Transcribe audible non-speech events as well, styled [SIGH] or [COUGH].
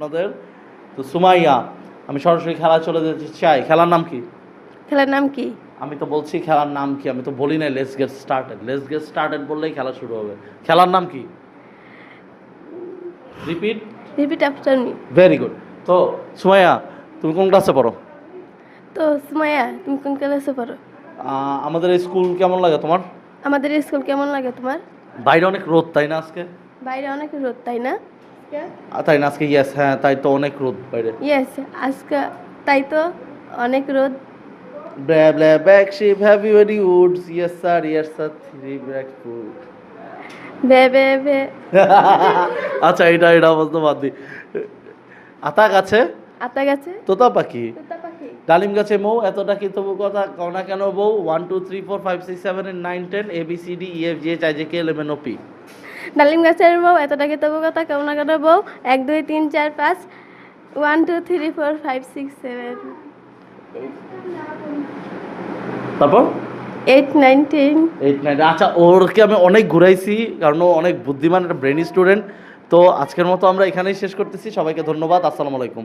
আপনাদের? তো সুমাইয়া আমি সরাসরি খেলা চলে যেতে চাই। খেলার নাম কি? খেলার নাম কি? আমি তো বলছি খেলার নাম কি আমি তো বলি না let's get started let's get started বললেই খেলা শুরু হবে। খেলার নাম কি? Repeat repeat after me very good তো সুমাইয়া তুমি কোন ক্লাসে পড়ো? তো সুমাইয়া তুমি কোন ক্লাসে পড়ো? আমাদের এই স্কুল কেমন লাগে তোমার? আমাদের স্কুল কেমন লাগে তোমার? বাইরে অনেক রোদ তাই না আজকে? বাইরে অনেক রোদ তাই না? আহ, তাই না? আজকে ইয়েস হ্যাঁ তাই তো অনেক রোদ বাইরে। ইয়েস আজকে তাই তো অনেক রোদ। blah back sheep have you any woods? Yes sir, yes sir, three black food. বে বে বে। [LAUGHS] আচ্ছা এটা এটা বলতে বাদ দি। আতা গাছে? আতা গাছে? তোতা পাখি? তোতা পাখি। ডালিম গাছে মৌ এতটা কি তবু কথা? কও না কেন বউ? One two three four five six seven nine ten A B C D E F G H I J K L M N O P ডালিম গাছের বউ এতটাকে তবু কথা কেমন করে বউ? এক দুই তিন চার পাঁচ one two three four five six seven তারপর? Eight nine ten eight nine আচ্ছা ওরকে আমি অনেক ঘুরাইছি কারণ ও অনেক বুদ্ধিমান একটা ব্রেন স্টুডেন্ট তো আজকের মতো আমরা এখানেই শেষ করতেছি সবাইকে ধন্যবাদ আসসালামু আলাইকুম।